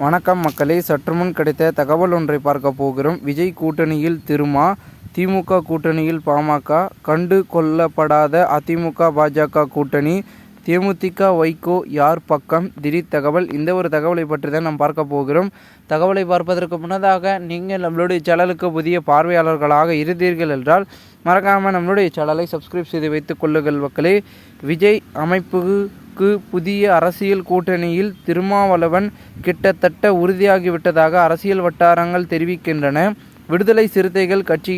வணக்கம் மக்களே. சற்றுமுன் கிடைத்த தகவல் ஒன்றை பார்க்க போகிறோம். விஜய் கூட்டணியில் திருமா திமுக கூட்டணியில் பாமக கண்டு கொள்ளப்படாத அதிமுக பாஜக கூட்டணி தேமுதிக வைகோ யார் பக்கம்? திடீர் தகவல். இந்த ஒரு தகவலை பற்றி தான் நாம் பார்க்க போகிறோம். தகவலை பார்ப்பதற்கு முன்னதாக நீங்கள் நம்மளுடைய சேனலுக்கு புதிய பார்வையாளர்களாக இருந்தீர்கள் என்றால் மறக்காமல் நம்மளுடைய சேனலை சப்ஸ்கிரைப் செய்து வைத்துக் கொள்ளுங்கள் மக்களே. விஜய் அமைப்புக்கு புதிய அரசியல் கூட்டணியில் திருமாவளவன் கிட்டத்தட்ட உறுதியாகிவிட்டதாக அரசியல் வட்டாரங்கள் தெரிவிக்கின்றன. விடுதலை சிறுத்தைகள் கட்சி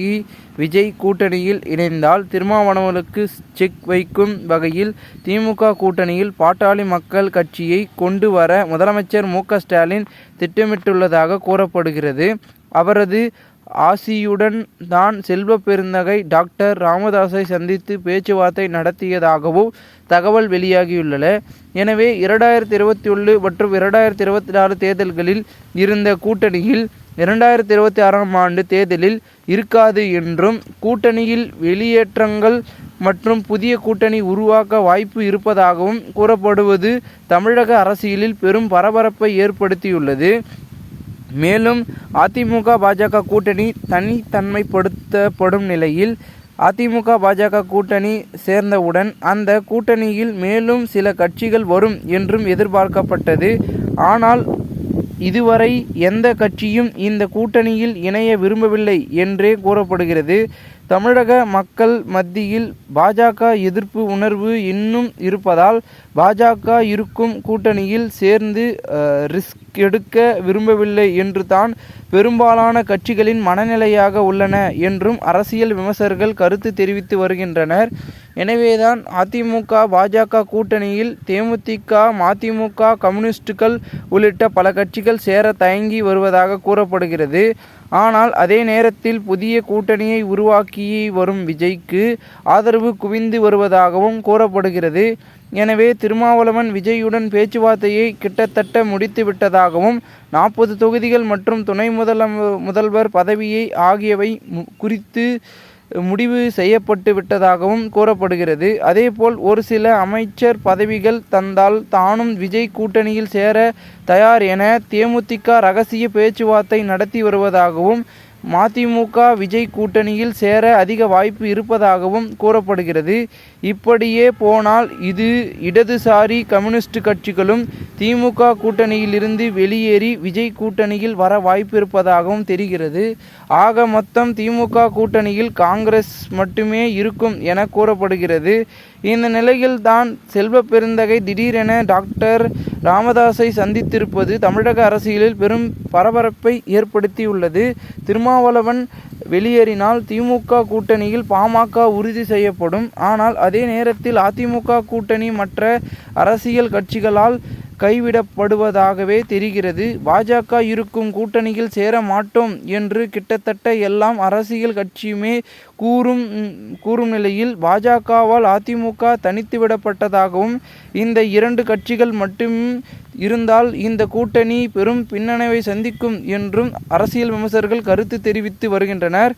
விஜய் கூட்டணியில் இணைந்தால் திருமாவளவனுக்கு செக் வைக்கும் வகையில் திமுக கூட்டணியில் பாட்டாளி மக்கள் கட்சியை கொண்டு வர முதலமைச்சர் மு ஸ்டாலின் திட்டமிட்டுள்ளதாக கூறப்படுகிறது. அவரது ஆசியுடன் தான் செல்வ பெருந்தகை டாக்டர் ராமதாஸை சந்தித்து பேச்சுவார்த்தை நடத்தியதாகவும் தகவல் வெளியாகியுள்ளன. எனவே இரண்டாயிரத்தி இருபத்தி ஒன்று மற்றும் இரண்டாயிரத்தி இருபத்தி நாலு தேர்தல்களில் இருந்த கூட்டணியில் இரண்டாயிரத்தி இருபத்தி ஆறாம் ஆண்டு தேர்தலில் இருக்காது என்றும் கூட்டணியில் வெளியேற்றங்கள் மற்றும் புதிய கூட்டணி உருவாக்க வாய்ப்பு இருப்பதாகவும் கூறப்படுவது தமிழக அரசியலில் பெரும் பரபரப்பை ஏற்படுத்தியுள்ளது. மேலும் அதிமுக பாஜக கூட்டணி தனித்தன்மைப்படுத்தப்படும் நிலையில் அதிமுக பாஜக கூட்டணி சேர்ந்தவுடன் அந்த கூட்டணியில் மேலும் சில கட்சிகள் வரும் என்றும் எதிர்பார்க்கப்பட்டது. ஆனால் இதுவரை எந்த கட்சியும் இந்த கூட்டணியில் இணைய விரும்பவில்லை என்றே கூறப்படுகிறது. தமிழக மக்கள் மத்தியில் பாஜக எதிர்ப்பு உணர்வு இன்னும் இருப்பதால் பாஜக இருக்கும் கூட்டணியில் சேர்ந்து ரிஸ்க் எடுக்க விரும்பவில்லை என்று தான் பெரும்பாலான கட்சிகளின் மனநிலையாக உள்ளன என்றும் அரசியல் விமர்சகர்கள் கருத்து தெரிவித்து வருகின்றனர். எனவேதான் அதிமுக பாஜக கூட்டணியில் தேமுதிக மதிமுக கம்யூனிஸ்டுகள் உள்ளிட்ட பல கட்சிகள் சேர தயங்கி வருவதாக கூறப்படுகிறது. ஆனால் அதே நேரத்தில் புதிய கூட்டணியை உருவாக்கி வரும் விஜய்க்கு ஆதரவு குவிந்து வருவதாகவும் கூறப்படுகிறது. எனவே திருமாவளவன் விஜயுடன் பேச்சுவார்த்தையை கிட்டத்தட்ட முடித்துவிட்டதாகவும் நாற்பது தொகுதிகள் மற்றும் துணை முதல முதல்வர் பதவியை ஆகியவை குறித்து முடிவு செய்யப்பட்டு விட்டதாகவும் கூறப்படுகிறது. அதேபோல் ஒரு சில அமைச்சர் பதவிகள் தந்தால் தானும் விஜய் கூட்டணியில் சேர தயார் என தேமுதிக ரகசிய பேச்சுவார்த்தை நடத்தி வருவதாகவும் மதிமுக விஜய் கூட்டணியில் சேர அதிக வாய்ப்பு இருப்பதாகவும் கூறப்படுகிறது. இப்படியே போனால் இது இடதுசாரி கம்யூனிஸ்ட் கட்சிகளும் திமுக கூட்டணியிலிருந்து வெளியேறி விஜய் கூட்டணியில் வர வாய்ப்பு இருப்பதாகவும் தெரிகிறது. ஆக மொத்தம் திமுக கூட்டணியில் காங்கிரஸ் மட்டுமே இருக்கும் என கூறப்படுகிறது. இந்த நிலையில் தான் செல்வ பெருந்தகை திடீரென டாக்டர் ராமதாஸை சந்தித்திருப்பது தமிழக அரசியலில் பெரும் பரபரப்பை ஏற்படுத்தியுள்ளது. திருமாவளவன் வெளியேறினால் திமுக கூட்டணியில் பாமக உறுதி செய்யப்படும். ஆனால் அதே நேரத்தில் அதிமுக கூட்டணி மற்ற அரசியல் கட்சிகளால் கைவிடப்படுவதாகவே தெரிகிறது. பாஜக இருக்கும் கூட்டணியில் சேர மாட்டோம் என்று கிட்டத்தட்ட எல்லாம் அரசியல் கட்சியுமே கூறும் கூறும் நிலையில் பாஜகவால் அதிமுக தனித்துவிடப்பட்டதாகவும் இந்த இரண்டு கட்சிகள் மட்டும் இருந்தால் இந்த கூட்டணி பெரும் பின்னடைவை சந்திக்கும் என்றும் அரசியல் விமர்சகர்கள் கருத்து தெரிவித்து வருகின்றனர்.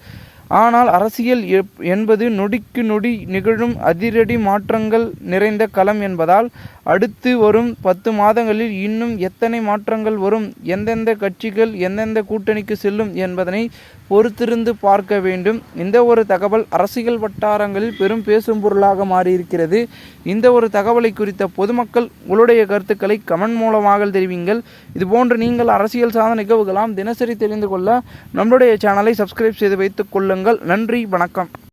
ஆனால் அரசியல் என்பது நொடிக்கு நொடி நிகழும் அதிரடி மாற்றங்கள் நிறைந்த களம் என்பதால் அடுத்து வரும் பத்து மாதங்களில் இன்னும் எத்தனை மாற்றங்கள் வரும் எந்தெந்த கட்சிகள் எந்தெந்த கூட்டணிக்கு செல்லும் என்பதனை பொறுத்திருந்து பார்க்க வேண்டும். இந்த ஒரு தகவல் அரசியல் வட்டாரங்களில் பெரும் பேசும் பொருளாக மாறியிருக்கிறது. இந்த ஒரு தகவலை குறித்த பொதுமக்கள் உங்களுடைய கருத்துக்களை கமெண்ட் மூலமாக தெரிவிங்கள். இதுபோன்று நீங்கள் அரசியல் சார்ந்த நிகழ்வுகளாம் தினசரி தெரிந்து கொள்ள நம்மளுடைய சேனலை சப்ஸ்கிரைப் செய்து வைத்துக் கொள்ளுங்கள். நன்றி வணக்கம்.